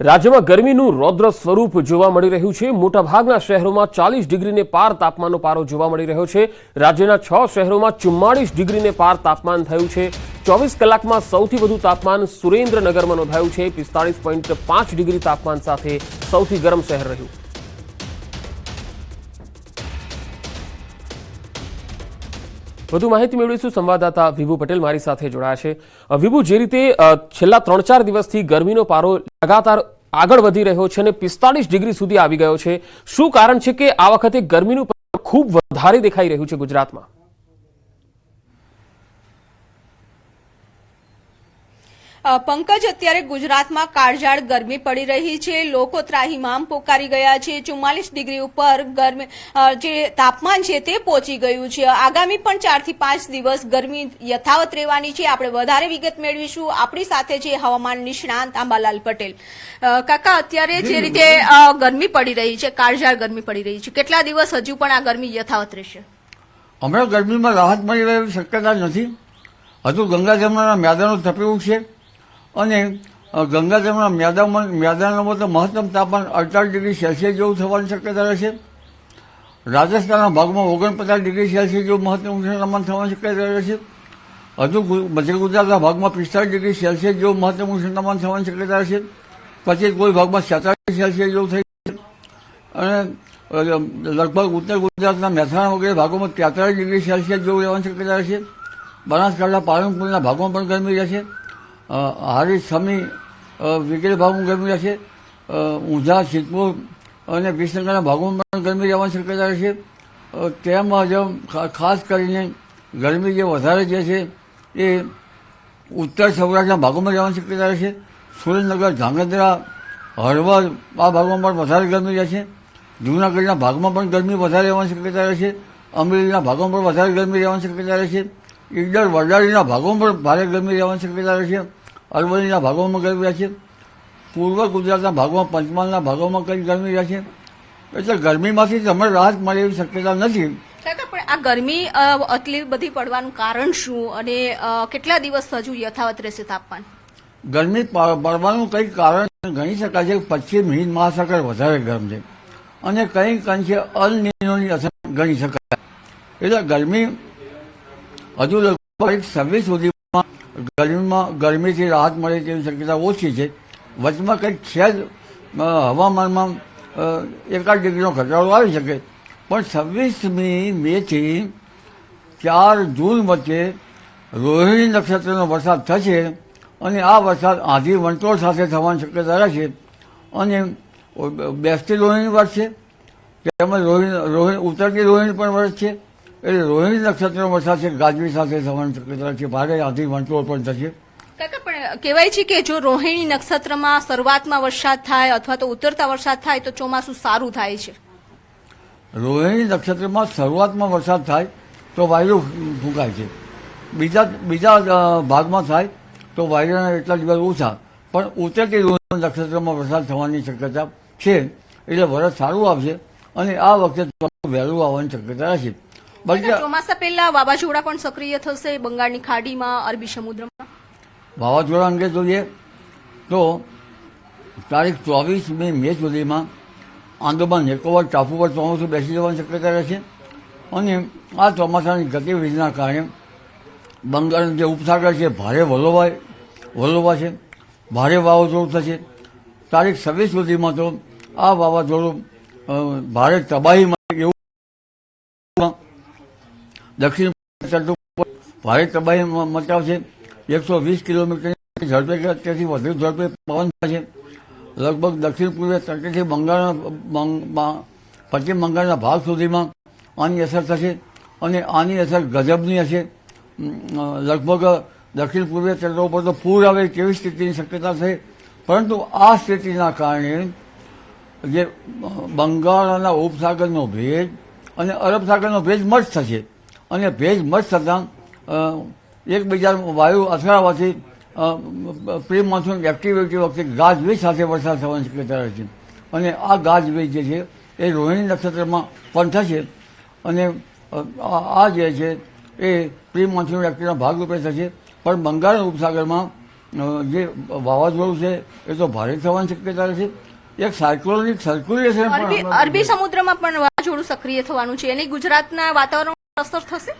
રાજ્યમાં ગરમીનું રૌદ્ર સ્વરૂપ જોવા મળી રહ્યું છે. મોટાભાગના શહેરોમાં ચાલીસ ડિગ્રીને પાર તાપમાનનો પારો જોવા મળી રહ્યો છે. રાજ્યના છ શહેરોમાં ચુમ્માળીસ ડિગ્રીને પાર તાપમાન થયું છે. ચોવીસ કલાકમાં સૌથી વધુ તાપમાન સુરેન્દ્રનગરમાં નોંધાયું છે. પિસ્તાળીસ પોઈન્ટ પાંચ ડિગ્રી તાપમાન સાથે સૌથી ગરમ શહેર રહ્યું. વધુ માહિતી મેળવીશું. સંવાદદાતા વિભુ પટેલ મારી સાથે જોડાયા છે. વિભુ, જે રીતે છેલ્લા ત્રણ ચાર દિવસથી ગરમીનો પારો લગાતાર આગળ વધી રહ્યો છે અને પિસ્તાળીસ ડિગ્રી સુધી આવી ગયો છે. શું કારણ છે કે આ વખતે ગરમીનું ખૂબ વધારે દેખાઈ રહ્યું છે ગુજરાતમાં? પંકજ અત્યારે ગુજરાતમાં કાળઝાળ ગરમી પડી રહી છે. લોકો ત્રાહીમામ પોકારી ગયા છે. ચુમ્માલીસ ડિગ્રી ઉપર ગરમી જે તાપમાન છે તે પહોંચી ગયું છે. આગામી પણ ચારથી પાંચ દિવસ ગરમી યથાવત રહેવાની છે. આપણે વધારે વિગત મેળવીશું. આપણી સાથે છે હવામાન નિષ્ણાંત આંબાલાલ પટેલ. કાકા અત્યારે જે રીતે ગરમી પડી રહી છે કાળઝાળ ગરમી પડી રહી છે કેટલા દિવસ હજુ પણ આ ગરમી યથાવત રહેશે? હમણાં ગરમીમાં રાહત મળી રહેવી શક્યતા નથી. હજુ ગંગા જમનાના મેદાનો તપેલું છે. અને ગંગાધરના ગંગા જમના મેદાનમાં તો મહત્તમ તાપમાન અડતાલીસ ડિગ્રી સેલ્સિયસ જેવું થવાની શક્યતા રહેશે. રાજસ્થાનના ભાગમાં ઓગણપચાસ ડિગ્રી સેલ્સિયસ જેવું મહત્તમ તાપમાન થવાની શક્યતા રહેશે. હજુ મધ્ય ગુજરાતના ભાગમાં પિસ્તાળીસ ડિગ્રી સેલ્સિયસ જેવું મહત્તમ તાપમાન થવાની શક્યતા રહેશે. પછી કોઈ ભાગમાં છેતાલીસ સેલ્સિયસ જેવું થઈ અને લગભગ ઉત્તર ગુજરાતના મહેસાણા વગેરે ભાગોમાં તેતાલીસ ડિગ્રી સેલ્સિયસ જેવું રહેવાની શક્યતા રહેશે. બનાસકાંઠા પાલનપુરના ભાગોમાં પણ ગરમી રહેશે. અ, હારી સમી વગેરે ભાગોમાં ગરમી રહેશે. ઊંઝા સિદ્ધપુર અને વિસનગરના ભાગોમાં પણ ગરમી રહેવાની શક્યતા રહેશે. તેમજ ખાસ કરીને ગરમી જે વધારે જે છે એ ઉત્તર સૌરાષ્ટ્રના ભાગોમાં રહેવાની શક્યતા રહેશે. સુરેન્દ્રનગર ધાંગધ્રા હળવદ આ ભાગોમાં પણ વધારે ગરમી રહેશે. જૂનાગઢના ભાગમાં પણ ગરમી વધારે રહેવાની શક્યતા રહેશે. અમરેલીના ભાગોમાં પણ વધારે ગરમી રહેવાની શક્યતા રહેશે. ઈડર વડાળીના ભાગોમાં પણ ભારે ગરમી રહેવાની શક્યતા રહેશે. અરવલ્લીના ભાગોમાં ગરમી રહેશે પૂર્વ ગુજરાતના ભાગોમાં પંચમહાલના ભાગોમાં કઈ ગરમી રહેશે એટલે ગરમીમાંથી તમને રાહત મળે એવી શક્યતા નથી. પણ આ ગરમી આટલી બધી પડવાનું કારણ શું? અને કેટલા દિવસ હજુ યથાવત રહેશે તાપમાન? ગરમી પડવાનું કંઈક કારણ ગણી શકાય છે. પશ્ચિમ હિન્દ મહાસાગર વધારે ગરમ છે. અને કંઈક અંશે અલ નીનોની અસર ગણી શકાય. એટલે ગરમી હજુ લગભગ છવ્વીસ સુધીમાં ગરમીમાં ગરમીથી રાહત મળે તેવી શક્યતા ઓછી છે. વચમાં કંઈક છે જ હવામાનમાં એકાદ ડિગ્રીનો ઘટાડો આવી શકે. પણ છવ્વીસમી મેથી ચાર જૂન વચ્ચે રોહિણી નક્ષત્રનો વરસાદ થશે અને આ વરસાદ આધી વંટોળ સાથે થવાની શક્યતા રહેશે અને બેસતી રોહિણી છે તેમજ રોહિણી રોહિણી, ઉતરતી રોહિણી પણ વર્ષે એટલે રોહિણી નક્ષત્રમાં છે ગાજવી સાથે શક્યતા છે ભારે આધી વંટોળ પણ થશે. કાકા પણ કહેવાય છે કે જો રોહિણી નક્ષત્રમાં શરૂઆતમાં વરસાદ થાય અથવા તો ઉતરતા વરસાદ થાય તો ચોમાસું સારું થાય છે. રોહિણી નક્ષત્રમાં શરૂઆતમાં વરસાદ થાય તો વાયુ ફૂંકાય છે. બીજા બીજા ભાગમાં થાય તો વાયુના એટલા દિવસ ઓછા. પણ ઉતરતી રોહિણી નક્ષત્રમાં વરસાદ થવાની શક્યતા છે એટલે વરસ સારું આવશે અને આ વખતે વહેલું આવવાની શક્યતા રહેશે. ચોમાસા પહેલા વાવાઝોડા પણ સક્રિય થશે બંગાળની ખાડીમાં અરબી સમુદ્રમાં. વાવાઝોડા અંગે જોઈએ તો તારીખ ચોવીસ મે મે સુધીમાં આંદોમાન નિકોબાર ટાપુ પર ચોમાસું બેસી જવાની શક્યતા રહેશે અને આ ચોમાસાની ગતિવિધિના કારણે બંગાળનો જે ઉપસાગર છે ભારે વલોવાય વલોવા છે ભારે વાવાઝોડું થશે. તારીખ છવ્વીસ સુધીમાં તો આ વાવાઝોડું ભારે તબાહી માટે એવું દક્ષિણ ભારે તબાહી મચાવશે એકસો વીસ કિલોમીટર ઝડપે તેથી વધુ ઝડપે પવન થશે લગભગ દક્ષિણ પૂર્વે તટેથી બંગાળના, બંગ- પશ્ચિમ બંગાળના ભાગ સુધીમાં આની અસર થશે અને આની અસર ગજબની હશે. લગભગ દક્ષિણ પૂર્વે તટો ઉપર તો પૂર આવે તેવી સ્થિતિની શક્યતા છે. પરંતુ આ સ્થિતિના કારણે જે બંગાળના ઉપસાગરનો ભેજ અને અરબ સાગરનો ભેજ મર્જ થશે. અને ભેજ મત થતાં એકબીજા વાયુ અથડાવાથી પ્રી મોન્સૂન એક્ટિવિટી વખતે ગાજવીજ સાથે વરસાદ થવાની શક્યતા રહે છે. અને આ ગાજવીજ જે છે એ રોહિણી નક્ષત્રમાં પણ થશે. અને આ જે છે એ પ્રી મોન્સૂન એક્ટિવિટીના ભાગરૂપે થશે. પણ બંગાળ ઉપસાગરમાં જે વાવાઝોડું છે એ તો ભારે થવાની શક્યતા રહે છે. એક સાયક્લોનિક સર્ક્યુલેશન અરબી સમુદ્રમાં પણ વાવાઝોડું સક્રિય થવાનું છે. એની ગુજરાતના વાતાવરણ અસર થશે?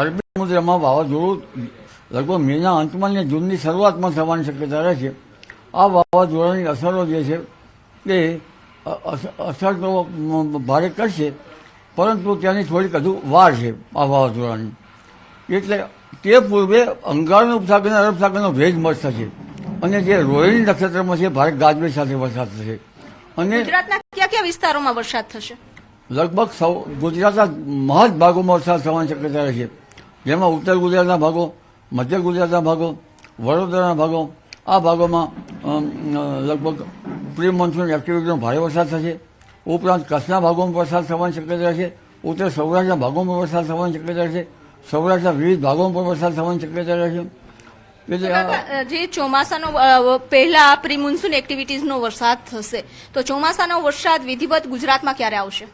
અરબી સમુદ્રમાં વાવાઝોડું લગભગ મેના અંતમાં ને જૂનની શરૂઆતમાં થવાની શક્યતા રહે છે. આ વાવાઝોડાની અસરો જે છે તે અસર તો ભારે કરશે પરંતુ ત્યાંની થોડીક હજુ વાર છે આ વાવાઝોડાની. એટલે તે પૂર્વે અંગારનો ઉપસાગર અને અરબ સાગરનો ભેજ મર્જ થશે. અને જે રોહિણી નક્ષત્રમાં છે ભારે ગાજવીજ સાથે વરસાદ થશે. અને ગુજરાતના કયા કયા વિસ્તારોમાં વરસાદ થશે? લગભગ સૌ ગુજરાતના મહદ ભાગોમાં વરસાદ થવાની શક્યતા રહે છે. જેમાં ઉત્તર ગુજરાતના ભાગો મધ્ય ગુજરાતના ભાગો વડોદરાના ભાગો આ ભાગોમાં લગભગ પ્રી મોન્સૂન એક્ટિવિટીનો ભારે વરસાદ થશે. ઉપરાંત કચ્છના ભાગોમાં વરસાદ થવાની શક્યતા છે. ઉત્તર સૌરાષ્ટ્રના ભાગોમાં વરસાદ થવાની શક્યતા છે. સૌરાષ્ટ્રના વિવિધ ભાગોમાં પણ વરસાદ થવાની શક્યતા રહે છે. એટલે આ કાકા, જે ચોમાસાનો પહેલા પ્રી મોન્સૂન એક્ટિવિટીઝનો વરસાદ થશે તો ચોમાસાનો વરસાદ વિધિવત ગુજરાતમાં ક્યારે આવશે?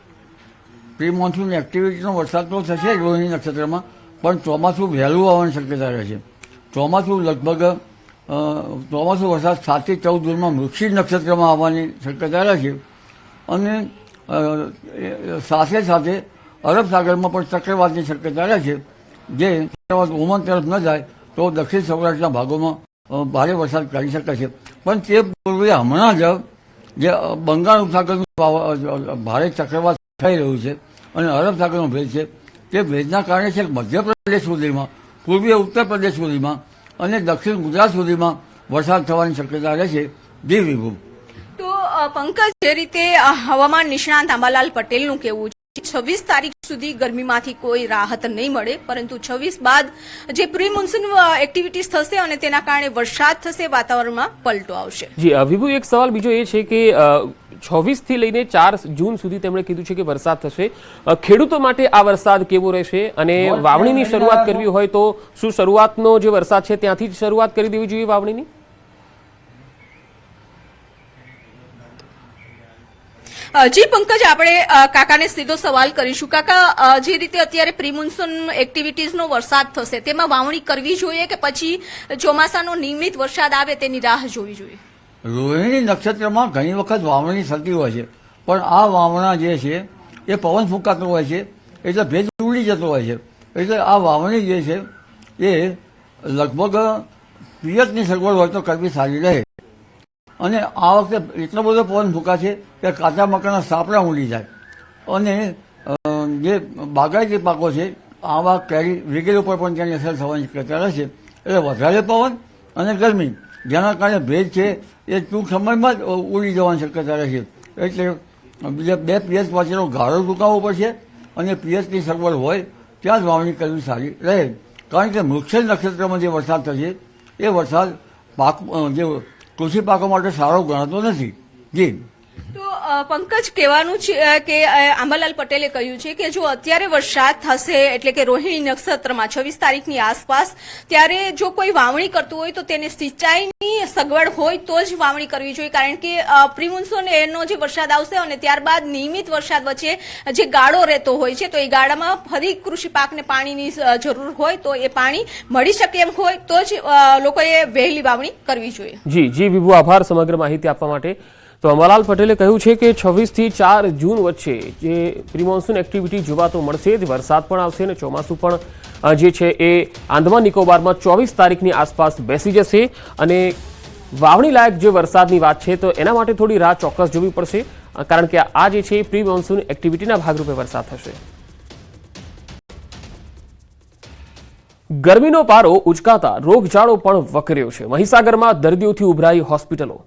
પ્રી મોન્સૂન એક્ટિવિટીનો વરસાદ તો થશે જ રોહિણી નક્ષત્રમાં, પણ ચોમાસું વહેલું આવવાની શક્યતા રહે છે. ચોમાસું લગભગ ચોમાસું વરસાદ સાતથી ચૌદ જૂનમાં મૃક્ષિક નક્ષત્રમાં આવવાની શક્યતા રહે છે. અને સાથે સાથે અરબ સાગરમાં પણ ચક્રવાતની શક્યતા રહે છે. જે ચક્રવાત ઓમાન તરફ ન જાય, તો દક્ષિણ સૌરાષ્ટ્રના ભાગોમાં ભારે વરસાદ કરી શકે છે. પણ તે પૂર્વે હમણાં જ, જે બંગાળ ઉપસાગરનું ભારે ચક્રવાત થઈ રહ્યું છે અને અરબ સાગરનો ભેજ છે. તે ભેજના કારણે છે મધ્યપ્રદેશ સુધીમાં પૂર્વીય ઉત્તર પ્રદેશ સુધીમાં અને દક્ષિણ ગુજરાત સુધીમાં વરસાદ થવાની શક્યતા રહેશે દીવ વિભુ તો પંકજ જે રીતે હવામાન નિષ્ણાંત આંબાલાલ પટેલનું કહેવું છે છવ્વીસ તારીખ સુધી ગરમીમાંથી કોઈ રાહત નહીં મળે પરંતુ છવ્વીસ બાદ જે પ્રી મોન્સૂન એક્ટિવિટીઝ થશે અને તેના કારણે વરસાદ થશે વાતાવરણમાં પલટો આવશે. જી વિભુ એક સવાલ બીજો એ છે કે છવ્વીસથી લઈને ચાર જૂન સુધી તેમણે કીધું છે કે વરસાદ થશે. ખેડૂતો માટે આ વરસાદ કેવો રહેશે અને વાવણીની શરૂઆત કરવી હોય તો શું શરૂઆતનો જે વરસાદ છે ત્યાંથી જ શરૂઆત કરી દેવી જોઈએ વાવણીની? જી પંકજ આપણે કાકાને સીધો સવાલ કરીશું. કાકા જે રીતે અત્યારે પ્રી મોન્સૂન એક્ટિવિટીઝનો વરસાદ થશે તેમાં વાવણી કરવી જોઈએ કે પછી ચોમાસાનો નિયમિત વરસાદ આવે તેની રાહ જોવી જોઈએ? રોહિણી નક્ષત્રમાં ઘણી વખત વાવણી થતી હોય છે. પણ આ વાવણા જે છે, એ પવન ફૂંકાતો હોય છે, એટલે ભેજ ઉડી જતો હોય છે. એટલે આ વાવણી જે છે, એ લગભગ પિયતની સગવડ હોય તો કરવી સારી રહે. અને આ વખતે એટલો બધો પવન ફૂંકાશે કે કાચા મકાના સાપડા ઉડી જાય. અને જે બાગાયતી પાકો છે, આવા કેરી વગેરે ઉપર પણ તેની અસર થવાની શક્યતા રહેશે એટલે વધારે પવન અને ગરમી. જેના કારણે ભેજ છે, એ ટૂંક સમયમાં જ ઉડી જવાની શક્યતા રહેશે. એટલે બીજા બે પીએચ વચ્ચેનો ગાળો ટૂંકાવવો પડશે અને પીએચની સગવડ હોય, ત્યાં જ વાવણી કરવી સારી રહે. કારણ કે મૃક્ષ નક્ષત્રમાં જે વરસાદ થશે, એ વરસાદ પાક જે કૃષિ પાકો માટે સારો ગણાતો નથી. જી. પંકજ કહેવાનું છે કે આંબાલાલ પટેલે કહ્યું છે કે જો અત્યારે વરસાદ થશે, એટલે કે રોહિણી નક્ષત્રમાં છવ્વીસ તારીખની આસપાસ, ત્યારે જો કોઈ વાવણી કરતું હોય તો તેને સિંચાઈની સગવડ હોય તો જ વાવણી કરવી જોઈએ. કારણ કે પ્રિમોન્સોન એનો જે વરસાદ આવશે અને ત્યારબાદ નિયમિત વરસાદ વચ્ચે જે ગાળો રહેતો હોય છે, તો એ ગાળામાં ફરી કૃષિ પાકને પાણીની જરૂર હોય, તો એ પાણી મળી શકે એમ હોય, તો જ લોકોએ વહેલી વાવણી કરવી જોઈએ. જી જી વિભુ, આભાર સમગ્ર માહિતી આપવા માટે. તો અંબાલાલ પટેલે કહ્યું છે કે છવ્વીસથી ચાર જૂન વચ્ચે જે પ્રિમોન્સૂન એક્ટિવિટી જોવા તો મળશે, જ વરસાદ પણ આવશે અને ચોમાસું પણ જે છે એ આંદમાન નિકોબારમાં ચોવીસ તારીખની આસપાસ બેસી જશે અને વાવણી લાયક જે વરસાદની વાત છે તો એના માટે થોડી રાહ ચોક્કસ જોવી પડશે કારણ કે આ જે છે પ્રી મોન્સૂન એક્ટિવિટીના ભાગરૂપે વરસાદ થશે. ગરમીનો પારો ઉચકાતા રોગચાળો પણ વકર્યો છે. મહીસાગરમાં દર્દીઓથી ઉભરાઈ હોસ્પિટલો.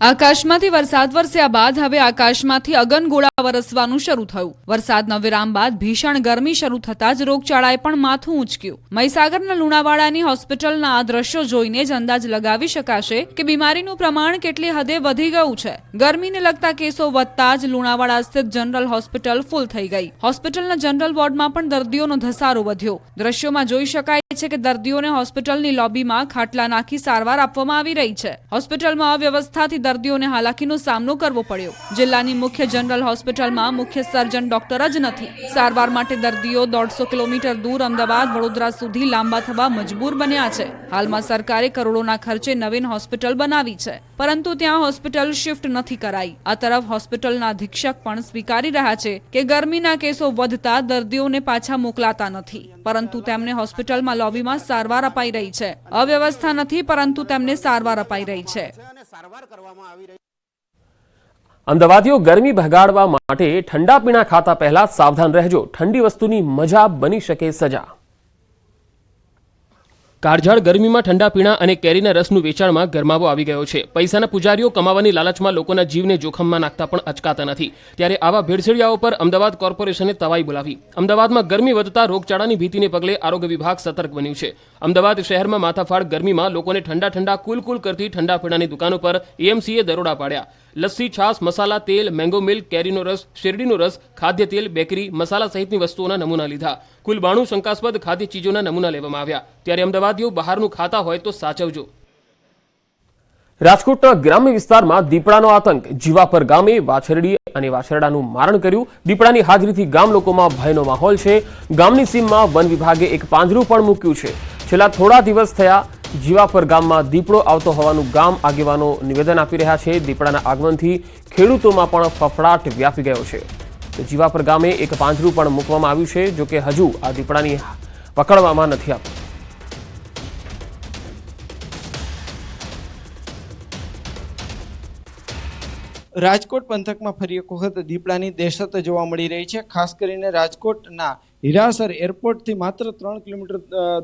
આકાશમાંથી વરસાદ વરસ્યા બાદ હવે આકાશમાંથી અગનગોળા વરસવાનું શરૂ થયું. વરસાદના વિરામ બાદ ભીષણ ગરમી શરૂ થતાં જ રોગચાળાએ પણ માથું ઉંચક્યું મહીસાગરના લુણાવાડાની હોસ્પિટલના આ દ્રશ્યો જોઈને જ અંદાજ લગાવી શકાશે કે બીમારીનું પ્રમાણ કેટલી હદે વધી ગયું છે. ગરમીને લગતા કેસો વધતા જ લુણાવાડા સ્થિત જનરલ હોસ્પિટલ ફૂલ થઈ ગઈ. હોસ્પિટલના જનરલ વોર્ડમાં પણ દર્દીઓનો ધસારો વધ્યો. દ્રશ્યોમાં જોઈ શકાય છે કે દર્દીઓને હોસ્પિટલની લોબીમાં ખાટલા નાખી સારવાર આપવામાં આવી રહી છે. હોસ્પિટલમાં અવ્યવસ્થાથી દર્દીઓને હાલાકીનો સામનો કરવો પડ્યો. જિલ્લાની મુખ્ય જનરલ હોસ્પિટલમાં મુખ્ય સર્જન ડોક્ટર જ નથી. સારવાર માટે દર્દીઓ દોઢસો કિલોમીટર દૂર અમદાવાદ, વડોદરા સુધી લાંબા થવા મજબૂર બન્યા છે. હાલમાં સરકારે કરોડોના ખર્ચે નવીન હોસ્પિટલ બનાવી છે. પરંતુ ત્યાં હોસ્પિટલ શિફ્ટ નથી કરાઈ. આ તરફ હોસ્પિટલના અધિક્ષક પણ સ્વીકારી રહ્યા છે કે ગરમીના કેસો વધતા દર્દીઓને પાછા મોકલાતા નથી. પરંતુ તેમને હોસ્પિટલમાં લોબીમાં સારવાર અપાઈ રહી છે. અવ્યવસ્થા નથી, પરંતુ તેમને સારવાર અપાઈ રહી છે. અમદાવાદીઓ ગરમી ભગાડવા માટે ઠંડા પીણા ખાતા પહેલા સાવધાન રહેજો. ઠંડી વસ્તુની મજા બની શકે સજા. કાળઝાળ ગરમીમાં ઠંડા પીણા અને કેરીના રસનું વેચાણમાં ગરમાવો આવી ગયો છે. પૈસાના પૂજારીઓ કમાવાની લાલચમાં લોકોના જીવને જોખમમાં નાખતા પણ અચકાતા નથી. ત્યારે આવા ભેળસેળિયાઓ પર અમદાવાદ કોર્પોરેશને તવાઈ બોલાવી. અમદાવાદમાં ગરમી વધતા રોગચાળાની ભીતિને પગલે આરોગ્ય વિભાગ સતર્ક બન્યું છે. અમદાવાદ શહેરમાં માથાફાડ ગરમીમાં લોકોને ઠંડા ઠંડા કુલ કુલ કરતી ઠંડા પીણાની દુકાનો પર એએમસીએ દરોડા પાડ્યા. લસ્સી, છાશ, મસાલા, તેલ મેંગો મિલ્ક કેરીનો રસ, શેરડીનો રસ, ખાદ્ય તેલ બેકરી મસાલા સહિતની વસ્તુઓના નમૂના લીધા. કુલ બાણું શંકાસ્પદ ખાદ્ય ચીજોના નમૂના લેવામાં આવ્યા. ત્યારે અમદાવાદીઓ બહારનું ખાતા હોય તો સાચવજો. રાજકોટના ગ્રામ્ય વિસ્તારમાં દીપડાનો આતંક. જીવાપર ગામે વાછરડી અને વાછરડાનું મારણ કર્યું. દીપડાની હાજરીથી ગામ લોકોમાં ભયનો માહોલ છે. ગામની સીમમાં વન વિભાગે એક પાંજરું પણ મૂક્યું છે. છેલ્લા થોડા દિવસ થયા જીવાપર ગામમાં દીપડો આવતો હોવાનું ગામ આગેવાનો નિવેદન આપી રહ્યા છે. દીપડાના આગમનથી ખેડૂતોમાં પણ ફફડાટ વ્યાપી ગયો છે. તો જીવાપર ગામે એક પાંજરું પણ મૂકવામાં આવ્યું છે, જોકે હજુ આ દીપડાની પકડવામાં નથી આવ્યું રાજકોટ પંથકમાં ફરી એક વખત દીપડાની દહેશત જોવા મળી રહી છે. ખાસ કરીને રાજકોટના હિરાસર એરપોર્ટથી માત્ર ત્રણ કિલોમીટર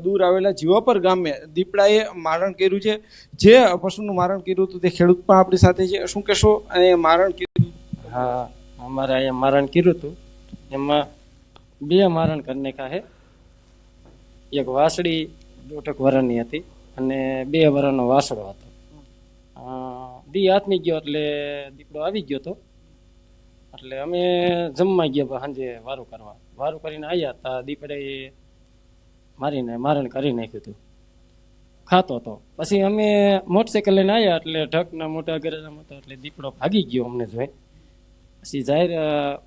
દૂર આવેલા જીવાપર ગામે દીપડાએ મારણ કર્યું છે. જે પશુનું મારણ કર્યું હતું તે ખેડૂત પણ આપણી સાથે છે. શું કહેશો? અને મારણ કર્યું? હા, અમારે અહીંયા મારણ કર્યું હતું. એમાં બે મારણ કરી નાખ્યા એક વાસળી, દોઢક વરણની હતી અને બે વરણનો વાસળો હતો. દી હાથની ગયો એટલે દીપડો આવી ગયો હતો એટલે અમે જમવા ગયા સાંજે વારું કરવા. વારું કરીને આવ્યા તા દીપડે મારીને, મારણ કરી નાખ્યું હતું ખાતો હતો પછી અમે મોટરસાઇકલ લઈને આવ્યા એટલે ઢકના મોટા ગરેજામાં હતા એટલે દીપડો ભાગી ગયો અમને જોઈ. પછી જાહેર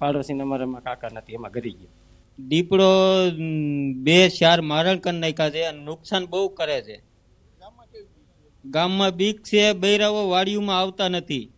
પાડોશીને અમારા એમાં કાકા નથી, એમાં ગરી ગયો. દીપડો બે ચાર મારણ કરી નાખ્યા છે અને નુકસાન બહુ કરે છે. ગામમાં બીક છે બૈરાઓ વાડીઓમાં આવતા નથી.